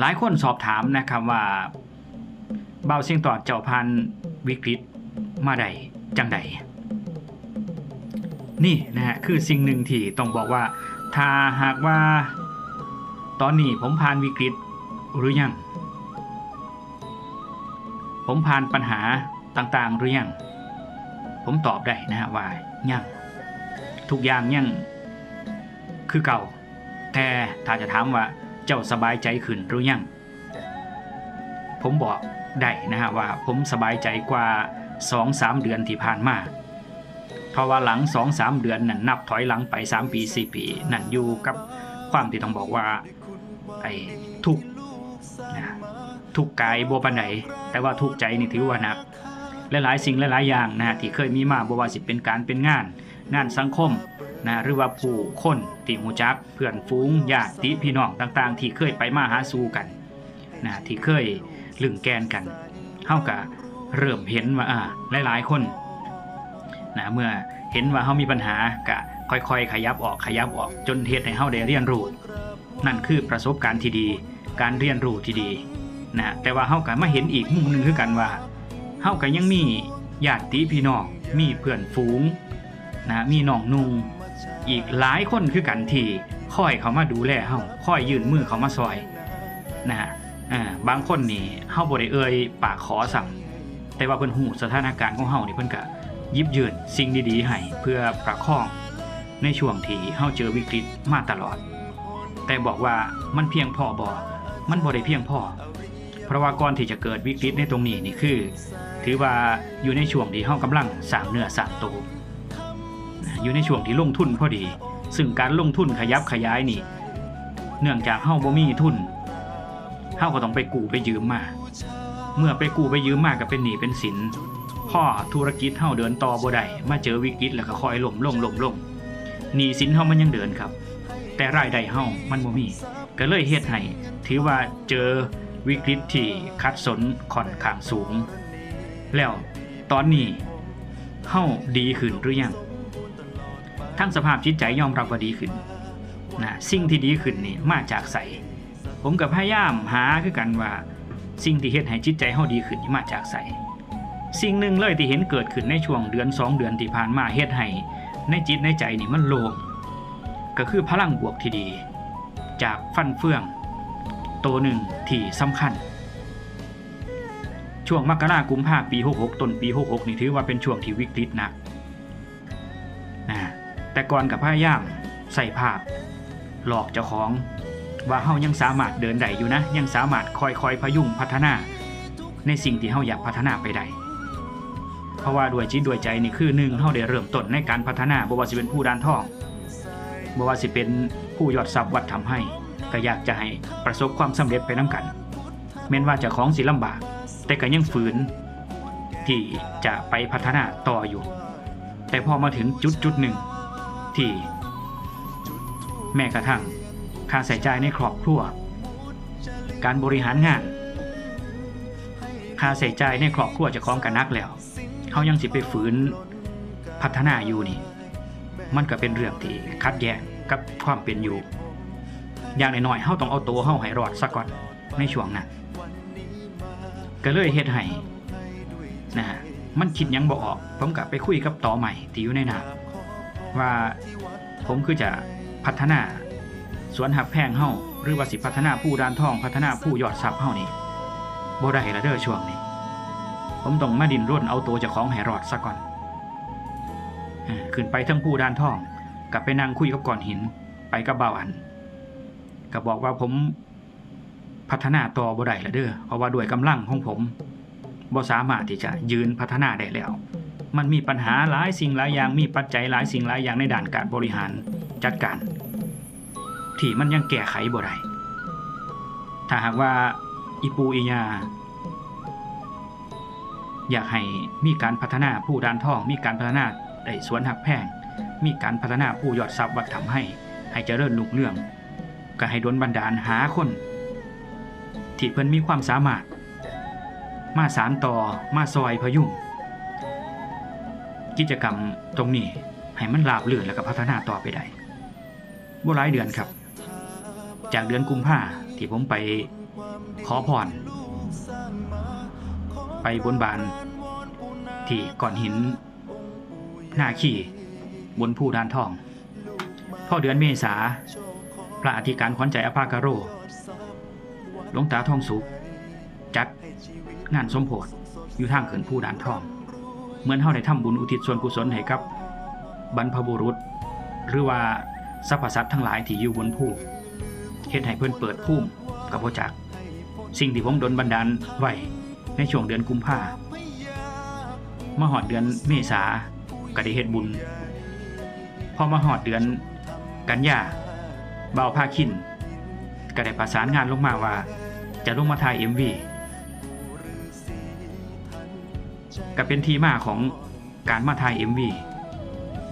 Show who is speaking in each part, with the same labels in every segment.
Speaker 1: หลายคนสอบถามนะครับว่าเบาเสียงต่อเจ้าพันวิกฤตมาใดจังใดนี่นะฮะคือสิ่งหนึ่งที่ต้องบอกว่า ถ้าหากว่า ตอนนี้ผมผ่านวิกฤตหรือยัง ผมผ่านปัญหาต่างๆหรือยัง ผมตอบได้นะฮะว่ายังทุกอย่างยังคือเก่า แต่ถ้าจะถามว่า เจ้าสบายใจขึ้นหรือยัง ผมบอกได้นะฮะว่าผมสบายใจกว่า2-3เดือนที่ผ่านมาเพราะว่าหลัง2-3เดือนนั่นนับถอยหลังไป3ปี4ปี นั่นอยู่กับความที่ต้องบอกว่าไอ้ทุกนะทุกกายบัวปันไหนแต่ว่าทุกใจนี่ถือว่านักหลายๆสิ่งหลายๆอย่างนะฮะที่เคยมีมาบ่ว่าสิเป็นการเป็นงาน งานสังคม นะหรือว่าผู้คนที่หูจักเพื่อนฝูงญาติพี่น้องต่างๆ ที่เคยไปมาหาสู่กันนะที่เคยลึงแกนกันเฮาก็เริ่มเห็นว่าอ่าหลายๆคนนะเมื่อเห็นว่าเฮามีปัญหาก็ค่อยๆ ขยับออกขยับออกจนเฮ็ดให้เฮาได้เรียนรู้นั่นคือประสบการณ์ที่ดี การเรียนรู้ที่ดีนะแต่ว่าเฮาก็มาเห็นอีกมุมหนึ่งคือกันว่าเฮาก็ยังมีญาติพี่น้องมีเพื่อนฝูงนะมีน้องนุง อีกหลายคนคือกันที่คอยเขามาดูแลเฮาคอยยื่นมือเขามาซอยนะฮะบางคนนี่เฮาบ่ได้เอ่ยปากขอสั่งแต่ว่าเพิ่นฮู้สถานการณ์ของเฮานี่เพิ่นก็ยิบยืนสิ่งดีๆให้เพื่อประคองในช่วงที่เฮาเจอวิกฤตมาตลอด แต่บอกว่ามันเพียงพอบ่มันบ่ได้เพียงพอเพราะว่าก่อนที่จะเกิดวิกฤตในตรงนี้นี่คือ ถือว่าอยู่ในช่วงที่เฮากำลังสร้างเนื้อสร้างตัว อยู่ในช่วงที่ลงทุนพอดี ซึ่งการลงทุนขยับขยายนี่ เนื่องจากเฮาบ่มีทุนเฮาก็ต้องไปกู้ไปยืมมา เมื่อไปกู้ไปยืมมาก็เป็นหนี้เป็นสินพ่อธุรกิจเฮาเดินต่อบ่ได้มาเจอวิกฤตแล้วก็คอยล่มลงล่มลงหนี้สินเฮามันยังเดินครับ แต่รายได้เฮามันบ่มี ก็เลยเฮ็ดให้ถือว่าเจอวิกฤตที่คัดสนค่อนข้างสูง แล้วตอนนี้เฮาดีขึ้นหรือยัง ทั้งสภาพจิตใจยอมรับว่าดีขึ้นนะสิ่งที่ดีขึ้นนี่มาจากใสผมกับพยายามหาคือกันว่า สิ่งที่เฮ็ดให้จิตใจเฮาดีขึ้นนี่มาจากใสสิ่งหนึ่งเลยที่เห็นเกิดขึ้นในช่วงเดือนสองเดือนที่ผ่านมาเฮ็ดให้ในจิตในใจนี่มันโล่งก็คือพลังบวกที่ดี จากฟันเฟือง ตัวหนึ่งที่สำคัญ ช่วงมกรากุมภาปี 66 ต้นปี 66 นี่ถือว่าเป็นช่วงที่วิกฤตหนักนะ แต่ก่อนกับพยายามใส่ภาพ หลอกเจ้าของ ว่าเฮายังสามารถเดินได้อยู่นะ ยังสามารถคอยๆพยุงพัฒนา ในสิ่งที่เฮาอยากพัฒนาไปได้เพราะว่าด้วยจิตด้วยใจนี่คือหนึ่งเฮาได้เริ่มต้นในการพัฒนาบ่ว่าสิเป็นผู้ด้านท่องบ่ว่าสิเป็นผู้ยอดทรัพย์วัดทำให้ก็อยากจะให้ประสบความสำเร็จไปน้ำกัน แม้นว่าเจะของสิลำบาก แต่ก็ยังฝืน ที่จะไปพัฒนาต่ออยู่ แต่พอมาถึงจุดจุดหนึ่ง ที่แม้กระทั่งค่าใช้จ่ายในครอบครัว การบริหารงาน ค่าใช้จ่ายในครอบครัวจะคล้องกันนักแล้ว เขายังสิไปฝืนพัฒนาอยู่นี่ มันก็เป็นเรื่องที่คัดแย้งกับความเป็นอยู่ อย่างน้อยๆเฮาต้องเอาตัวเฮาให้รอดซะก่อนในช่วงนั้นก็เลยเฮ็ดให้นะฮะมันคิดยังบ่ออก ผมก็ไปคุยกับต่อใหม่ที่อยู่ในน้ำ ว่าผมคือจะพัฒนา สวนหักแพงเฮาหรือว่าสิพัฒนาผู้ดานทองพัฒนาผู้ยอดทรัพย์เฮานี่บ่ได้ละเด้อช่วงนี้ ผมต้องมาดินร่นเอาตัวเจ้าของให้รอดซะก่อนขึ้นไปทั้งผู้ดานทองกลับไปนั่งคุยกับก้อนหิน ไปกับเบาอัน ก็บอกว่าผมพัฒนาต่อบ่ได้ละเด้อเพราะว่าด้วยกำลังของผมบ่สามารถที่จะยืนพัฒนาได้แล้ว มันมีปัญหาหลายสิ่งหลายอย่างมีปัจจัยหลายสิ่งหลายอย่างในด้านการบริหารจัดการ ที่มันยังแก้ไขบ่ได้ถ้าหากว่าอีปูอียาอยากให้มีการพัฒนาผู้ดานทอง มีการพัฒนาได้สวนหักแพงมีการพัฒนาผู้ยอดทรัพย์วัดทำให้ ให้เจริญลุกเรื่อง ก็ให้ดลบันดาลหาคน ที่เพิ่นมีความสามารถ มาสารต่อมาซอยพยุง กิจกรรมตรงนี้ให้มันราบรื่นแล้วก็พัฒนาต่อไปได้บ่หลายเดือนครับ จากเดือนกุมภาที่ผมไปขอพรไปบนบานที่ก่อนหินหน้าขี่บนผู้ดานทองพอเดือนเมษาพระอธิการขวัญใจอภากาโรหลวงตาทองสุขจัดงานสมโพธอยู่ทางเขินผู้ดานทอง เหมือนเฮาได้ทำบุญอุทิศส่วนกุศลให้กับบรรพบุรุษ หรือว่าสรรพสัตว์ทั้งหลายที่อยู่บนภูเฮ็ดให้เพิ่นเปิดภูมิกับบ่จัก สิ่งที่ผมดลบันดาลไว้ในช่วงเดือนกุมภามาหอดเดือนเมษาก็ได้เฮ็ดบุญ พอมาหอดเดือนกันยาเบาวพาคินก็ได้ประสานงานลงมาว่า จะลงมาถ่าย MV ก็เป็นที่มาของการมาถ่าย MV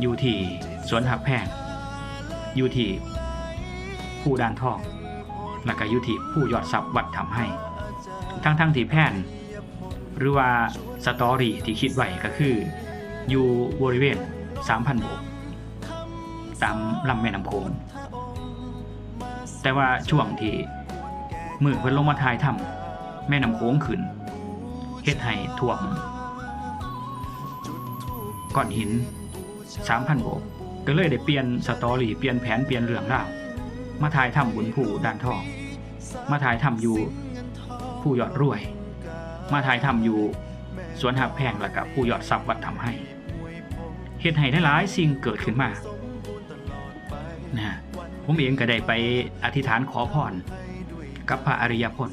Speaker 1: อยู่ที่สวนหักแพงอยู่ที่ผู้ด้านทองแล้วก็อยู่ที่ผู้ยอดทรัพย์วัดทำให้ ทั้งทั้งที่แพนหรือว่าสตอรี่ที่คิดไว้ก็คือ อยู่บริเวณ 3,000โบกตามลำแม่น้ำโขงแต่ว่าช่วงที่มือเพิ่นลงมาทายถ้ำแม่น้ำโขงขึ้นเฮ็ดให้ท่วม ก้อนหิน 3,000โบกก็เลยได้เปลี่ยนสตอรี่เปลี่ยนแผนเปลี่ยนเรื่องราวมาทายถ้ำบุญผู้ด้านทอง มาถ่ายทำอยู่ผู้ยอดรวย มาถ่ายทำอยู่สวนหักแพงแล้วกับผู้ยอดทรัพย์วัดทำให้เหตุให้หลายๆสิ่งเกิดขึ้นมานะผมเองก็ได้ไปอธิษฐานขอพรกับพระอริยพล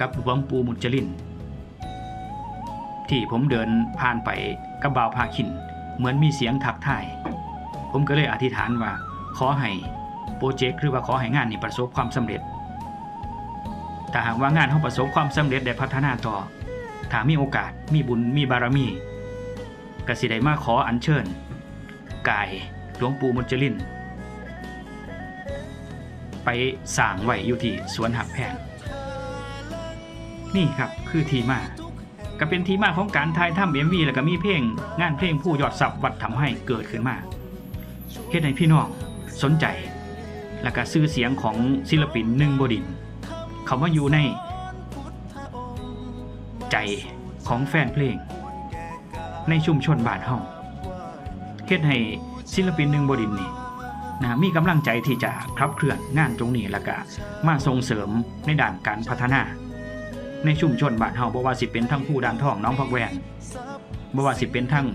Speaker 1: กับหลวงปู่มุจลิน ที่ผมเดินผ่านไปกับบ่าวพาคิน เหมือนมีเสียงทักทาย ผมก็เลยอธิษฐานว่า ขอให้โปรเจกต์หรือว่าขอให้งานนี้ประสบความสำเร็จ ถ้าหากว่างานเขาประสบความสำเร็จได้พัฒนาต่อ ถ้ามีโอกาสมีบุญมีบารมีกสิได้มาขออัญเชิญ กายหลวงปู่มุจลิน ไปสร้างไว้อยู่ที่สวนหักแพงนี่ครับคือทีมา ก็เป็นทีมาของการถ่ายทำเอ็มวีแล้วก็มีเพลง งานเพลงผู้ยอดสับวัดทำให้เกิดขึ้นมาเฮ็ดให้พี่น้องสนใจ แล้วก็ชื่อเสียงของศิลปินหนึ่งบดินเขามาอยู่ใน ใจของแฟนเพลง ในชุมชนบ้านเฮาเฮ็ดให้ศิลปินหนึ่งบดินนี่นะมีกำลังใจที่จะขับเคลื่อนงานตรงนี้แล้วก็มาส่งเสริมในด้านการพัฒนา ในชุมชนบ้านเฮาบ่ว่าสิเป็นทั้งผู้ดานทองน้องพักแวนบ่ว่าสิเป็นทั้ง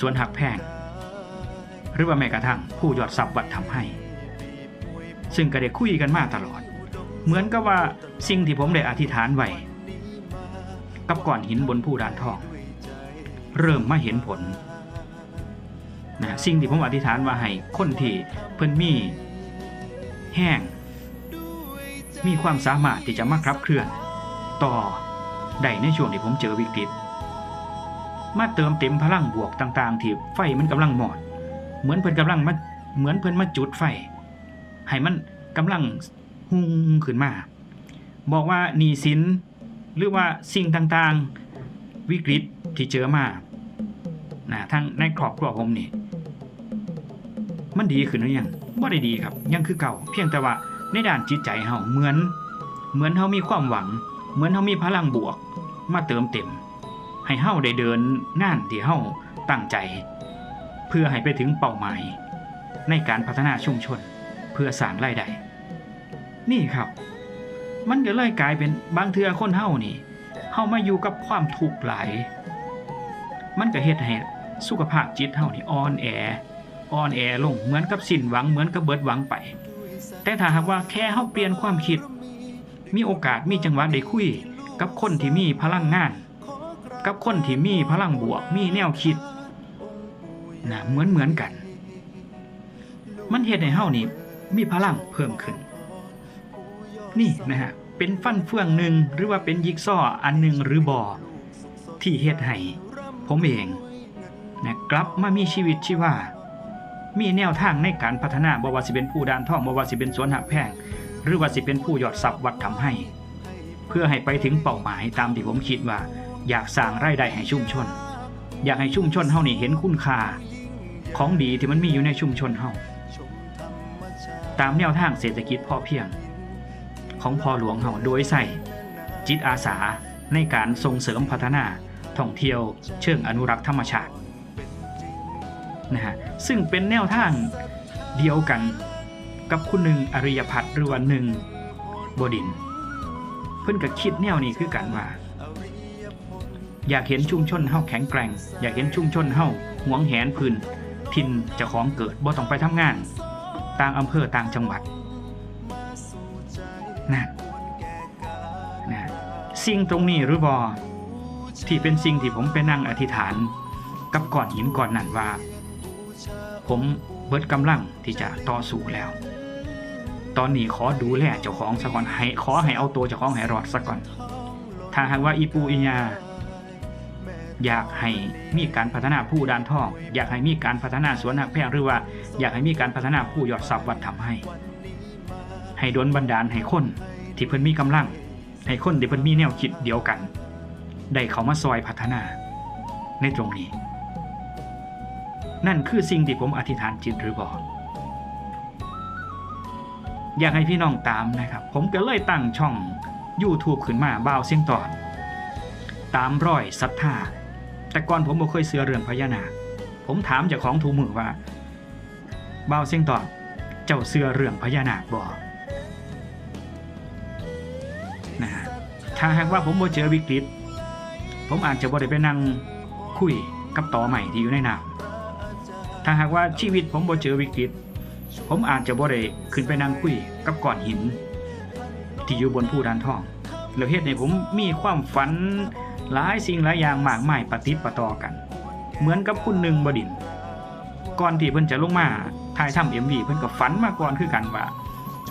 Speaker 1: สวนหักแพงหรือว่าแม้กระทั่งผู้ยอดทรัพย์วัดทำให้ ซึ่งก็ได้คุยกันมาตลอด เหมือนกับว่าสิ่งที่ผมได้อธิษฐานไว้กับก้อนหินบนผู้ดานทอง เริ่มมาเห็นผลนะสิ่งที่ผมอธิษฐานว่าให้คนที่เพิ่นมีแห้ง มีความสามารถที่จะมาครับเคลื่อน ต่อได้ในช่วงที่ผมเจอวิกฤต มาเติมเต็มพลังบวกต่างๆ ที่ไฟมันกำลังหมอดเหมือนเพิ่นกำลังมาเหมือนเพิ่นมาจุดไฟ ให้มันกำลังหุ่งขึ้นมา บอกว่าหนี้สินหรือว่าสิ่งต่างๆ วิกฤตที่เจอมานะทั้งในครอบครัวผมนี่มันดีขึ้นหรือยังบ่ได้ดีครับ ยังคือเก่า เพียงแต่ว่าในด้านจิตใจเฮาเหมือน เหมือนเฮามีความหวัง เหมือนเฮามีพลังบวก มาเติมเต็ม ให้เฮาได้เดินงานที่เฮาตั้งใจ เพื่อให้ไปถึงเป้าหมาย ในการพัฒนาชุมชนเพื่อสร้างรายได้นี่ครับ มันก็เลยกลายเป็นบางเทื่อคนเฮานี่เฮามาอยู่กับความทุกข์หลาย มันก็เฮ็ดให้สุขภาพจิตเฮานี่อ่อนแออ่อนแอลงเหมือนกับสิ้นหวังเหมือนกับเบิดหวังไป แต่ถ้าหากว่าแค่เฮาเปลี่ยนความคิด มีโอกาสมีจังหวะได้คุย กับคนที่มีพลังงาน กับคนที่มีพลังบวก มีแนวคิดนะเหมือนเหมือนกัน มันเฮ็ดให้เฮานี่มีพลังเพิ่มขึ้น นี่นะฮะเป็นฟันเฟืองหนึ่งหรือว่าเป็นยิกซออันหนึ่งหรือบอที่เฮ็ดให้ผมเองนะกลับมามีชีวิตชีวามีแนวทางในการพัฒนาบวาสิเป็นผู้ดานท่องบวาสิเป็นสวนหักแพง หรือว่าสิเป็นผู้ยอดทรัพย์วัดทำให้ เพื่อให้ไปถึงเป้าหมายตามที่ผมคิดว่า อยากสร้างรายได้ให้ชุมชน อยากให้ชุมชนเฮานี่เห็นคุณค่า ของดีที่มันมีอยู่ในชุมชนเฮาตามแนวทางเศรษฐกิจพอเพียง ของพ่อหลวงเฮาโดยใส่จิตอาสาในการส่งเสริมพัฒนาท่องเที่ยวเชิงอนุรักษ์ธรรมชาตินะฮะซึ่งเป็นแนวทางเดียวกัน กับคุณหนึ่งอริยพัฒน์หรือว่าหนึ่งบดิน เพิ่นก็คิดแนวนี้คือกันว่า อยากเห็นชุมชนเฮาแข็งแกร่ง อยากเห็นชุมชนเฮาหวงแหนพื้นทินจะของเกิดบ่ต้องไปทำงาน ต่างอำเภอต่างจังหวัดนั่นนะสิ่งตรงนี้หรือบอที่เป็นสิ่งที่ผมไปนั่งอธิษฐาน กับก่อนหินก่อนนั่นว่า ผมเบิดกำลังที่จะต่อสู้แล้ว ตอนนี้ขอดูแลเจ้าของซะก่อนให้ขอให้เอาตัวเจ้าของให้รอดซะก่อน ถ้าหากว่าอีปูอีญาอยากให้มีการพัฒนาผู้ดานทอง อยากให้มีการพัฒนาสวนหักแพงหรือว่า อยากให้มีการพัฒนาผู้ยอดทรัพย์วัดทำให้ ให้ดลบันดาลให้คนที่เพิ่นมีกำลัง ให้คนที่เพิ่นมีแนวคิดเดียวกัน ได้เขามาซอยพัฒนา ในตรงนี้ นั่นคือสิ่งที่ผมอธิษฐานจิตหรือบอก อยากให้พี่น้องตามนะครับ ผมก็เลยตั้งช่อง YouTube ขึ้นมาบ่าวเสียงตอนตามรอยศรัทธาแต่ก่อนผมบ่เคยเสือเรื่องพญานาคผมถามเจ้าของทูมือว่าบ่าวเสียงตอนเจ้าเสือเรื่องพญานาคบ่นะฮะถ้าหากว่าผมบ่เจอวิกฤต ผมอาจจะบ่ได้ไปนั่งคุยกับต่อใหม่ที่อยู่ในน้ำถ้าหากว่าชีวิตผมบ่เจอวิกฤต ผมอาจจะบ่ได้ขึ้นไปนั่งคุยกับก้อนหิน ที่อยู่บนภูดานทอง แล้วเฮ็ดให้ผมมีความฝันหลายสิ่งหลายอย่างมากมายปฏิดประต่อกัน เหมือนกับคุณหนึ่งบดินก่อนที่เพิ่นจะลงมาถ่ายทำ MV เพิ่นก็ฝันมาก่อนคือกันว่า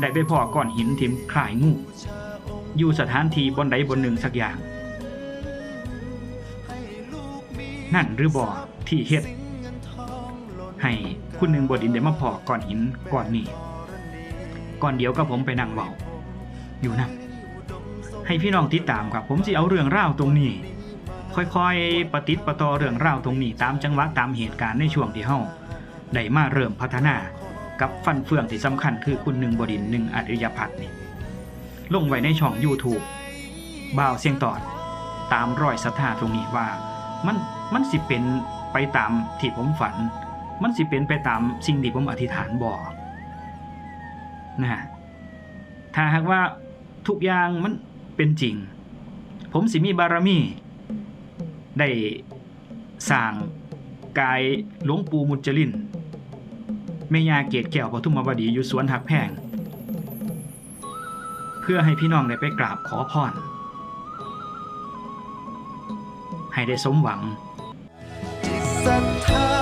Speaker 1: ได้ไปพอก้อนหินทิมคลายงูอยู่สถานที่บนใดบนหนึ่งสักอย่าง นั่นหรือบ่ที่เฮ็ด ให้คุณหนึ่งบดินทร์ได้มาพอก้อนหินก้อนนี้ก่อนเดียวก็ผมไปนั่งเว้าอยู่นั่นให้พี่น้องติดตามครับ ผมสิเอาเรื่องราวตรงนี้ ค่อยๆปฏิดประตอเรื่องราวตรงนี้ ตามจังหวะตามเหตุการณ์ในช่วงที่เฮาได้มาเริ่มพัฒนากับฟันเฟืองที่สำคัญคือคุณหนึ่งบดินหนึ่งอริยพัฒน์นี่ลงไว้ในช่อง YouTube บ่าวเสียงตอดตามรอยศรัทธาตรงนี้ว่ามันมันสิเป็นไปตามที่ผมฝัน มันสิเป็นไปตามสิ่งที่ผมอธิษฐานบ่นะฮะถ้าหากว่าทุกอย่างมันเป็นจริง ผมสิมีบารมี ได้สร้างกายหลวงปู่มุจลินแม่ยาเกตแก้วปทุมวดีอยู่สวนหักแพง เพื่อให้พี่น้องได้ไปกราบขอพร ให้ได้สมหวัง
Speaker 2: ศรัทธา